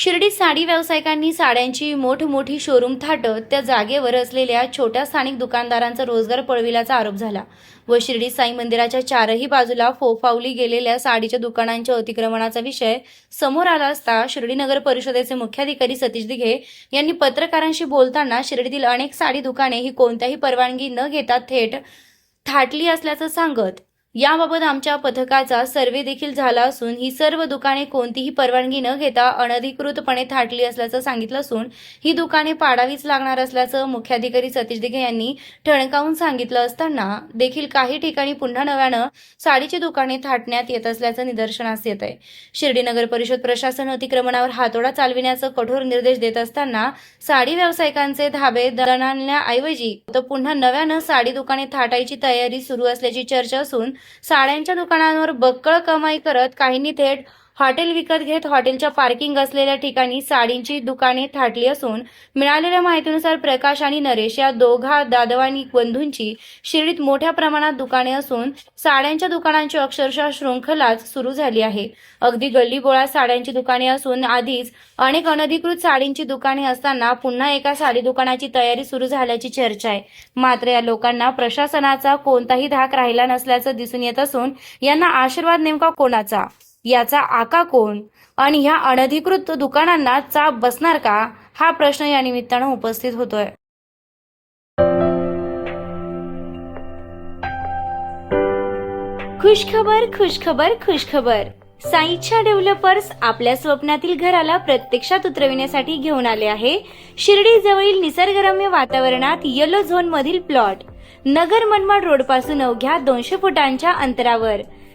शिर्डीत साडी व्यावसायिकांनी साड्यांची मोठमोठी शोरूम थाटत त्या जागेवर असलेल्या छोट्या स्थानिक दुकानदारांचा रोजगार पळविल्याचा आरोप झाला. व शिर्डी साई मंदिराच्या चारही बाजूला फोफावली गेलेल्या साडीच्या दुकानांच्या अतिक्रमणाचा विषय समोर आला असता शिर्डी नगर परिषदेचे मुख्याधिकारी सतीश दिघे यांनी पत्रकारांशी बोलताना शिर्डीतील अनेक साडी दुकाने ही कोणत्याही परवानगी न घेता थेट थाटली असल्याचं सांगत याबाबत आमच्या पथकाचा सर्वे देखील झाला असून ही सर्व दुकाने कोणतीही परवानगी न घेता अनधिकृतपणे थाटली असल्याचं सांगितलं असून ही दुकाने पाडावीच लागणार असल्याचं मुख्याधिकारी सतीश दिघे यांनी ठणकावून सांगितलं असताना देखील काही ठिकाणी पुन्हा नव्यानं साडीची दुकाने थाटण्यात येत असल्याचं निदर्शनास येत आहे. शिर्डी नगर परिषद प्रशासन अतिक्रमणावर हातोडा चालविण्याचं कठोर निर्देश देत असताना साडी व्यावसायिकांचे धाबे दणाण्याऐवजी तर पुन्हा नव्यानं साडी दुकाने थाटायची तयारी सुरू असल्याची चर्चा असून साड्यांच्या दुकानांवर बक्कळ कमाई करत काहींनी थेट हॉटेल विकत घेत हॉटेलच्या पार्किंग असलेल्या ठिकाणी साडींची दुकाने थाटली असून मिळालेल्या माहितीनुसार प्रकाश आणि नरेश या दोघा दादवानी बंधूंची शिर्डीत मोठ्या प्रमाणात दुकाने असून साड्यांच्या दुकानांची अक्षरशः शृंखलाच सुरू झाली आहे. अगदी गल्लीबोळात साड्यांची दुकाने असून आधीच अनेक अनधिकृत साडींची दुकाने असताना पुन्हा एका साडी दुकानाची तयारी सुरू झाल्याची चर्चा आहे. मात्र या लोकांना प्रशासनाचा कोणताही धाक राहिला नसल्याचं दिसून येत असून यांना आशीर्वाद नेमका कोणाचा? याचा आका कोण आणि ह्या अनधिकृत दुकानांना चाप बसणार का? हा प्रश्न या निमित्तानं उपस्थित होतोय. खुशखबर खुशखबर खुशखबर. साईच्या डेव्हलपर्स आपल्या स्वप्नातील घराला प्रत्यक्षात उतरविण्यासाठी घेऊन आले आहे. शिर्डी जवळील निसर्गरम्य वातावरणात येलो झोन मधील प्लॉट नगर मनमाड रोडपासून अवघ्या दोनशे फुटांच्या अंतरावर.